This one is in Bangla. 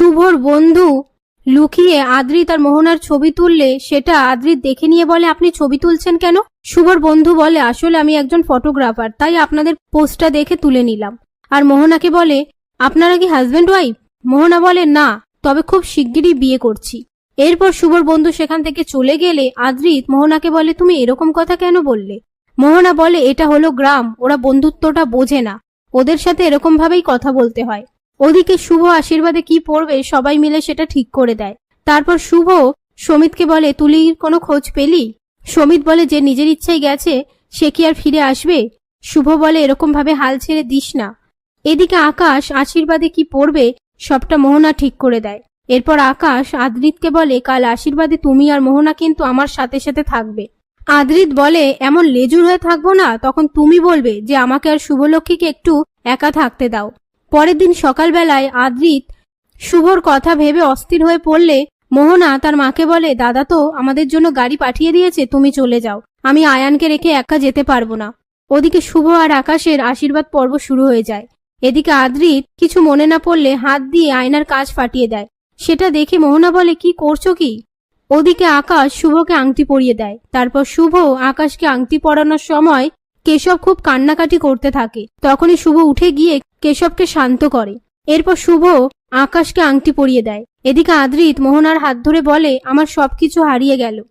শুভর বন্ধু লুকিয়ে আদ্রিত আর মোহনার ছবি তুললে, সেটা আদ্রিত দেখে নিয়ে বলে, আপনি ছবি তুলছেন কেন? শুভর বন্ধু বলে, আসলে আমি একজন ফটোগ্রাফার তাই আপনাদের পোস্টটা দেখে তুলে নিলাম। আর মোহনাকে বলে, আপনারা কি হাজব্যান্ড ওয়াইফ মোহনা বলে, না, তবে খুব শিগগিরই বিয়ে করছি। এরপর শুভর বন্ধু সেখান থেকে চলে গেলে আদ্রিত মোহনাকে বলে, তুমি এরকম কথা কেন বললে? মোহনা বলে, এটা হলো গ্রাম, ওরা বন্ধুত্বটা বোঝে না। ওদের সাথে এরকম ভাবেই কথা বলতে হয়। ওদিকে শুভ আশীর্বাদে কি পড়বে সবাই মিলে সেটা ঠিক করে দেয়। তারপর শুভ সমিতকে বলে, তুলির কোনো খোঁজ পেলি? সমিত বলে, যে নিজের ইচ্ছায় গেছে, সে কি আর ফিরে আসবে? শুভ বলে এরকম ভাবে হাল ছেড়ে দিস না। এদিকে আকাশ আশীর্বাদে কি পড়বে সবটা মোহনা ঠিক করে দেয়। এরপর আকাশ আদ্রিতকে বলে, কাল আশীর্বাদে তুমি আর মোহনা কিন্তু আমার সাথে সাথে থাকবে। আদ্রিত বলে, এমন লেজুর হয়ে থাকব না, তখন তুমি বলবে যে আমাকে আর শুভলক্ষ্মীকে একটু একা থাকতে দাও। পরের দিন সকালবেলায় আদ্রিত শুভর কথা ভেবে অস্থির হয়ে পড়লে মোহনা তার মাকে বলে, দাদা তো আমাদের জন্য গাড়ি পাঠিয়ে দিয়েছে, তুমি চলে যাও। আমি আয়ানকে রেখে একা যেতে পারব না। ওদিকে শুভ আর আকাশের আশীর্বাদ পর্ব শুরু হয়ে যায়। এদিকে আদ্রিত কিছু মনে না পড়লে হাত দিয়ে আয়নার কাজ ফাটিয়ে দেয়। সেটা দেখে মোহনা বলে, কি করছ কি? ওদিকে আকাশ শুভকে আংটি পরিয়ে দেয়। তারপর শুভ আকাশকে আংটি পরানোর সময় কেশব খুব কান্নাকাটি করতে থাকে। তখনই শুভ উঠে গিয়ে কেশবকে শান্ত করে। এরপর শুভ আকাশকে আংটি পরিয়ে দেয়। এদিকে আদ্রিত মোহনার হাত ধরে বলে, আমার সবকিছু হারিয়ে গেল।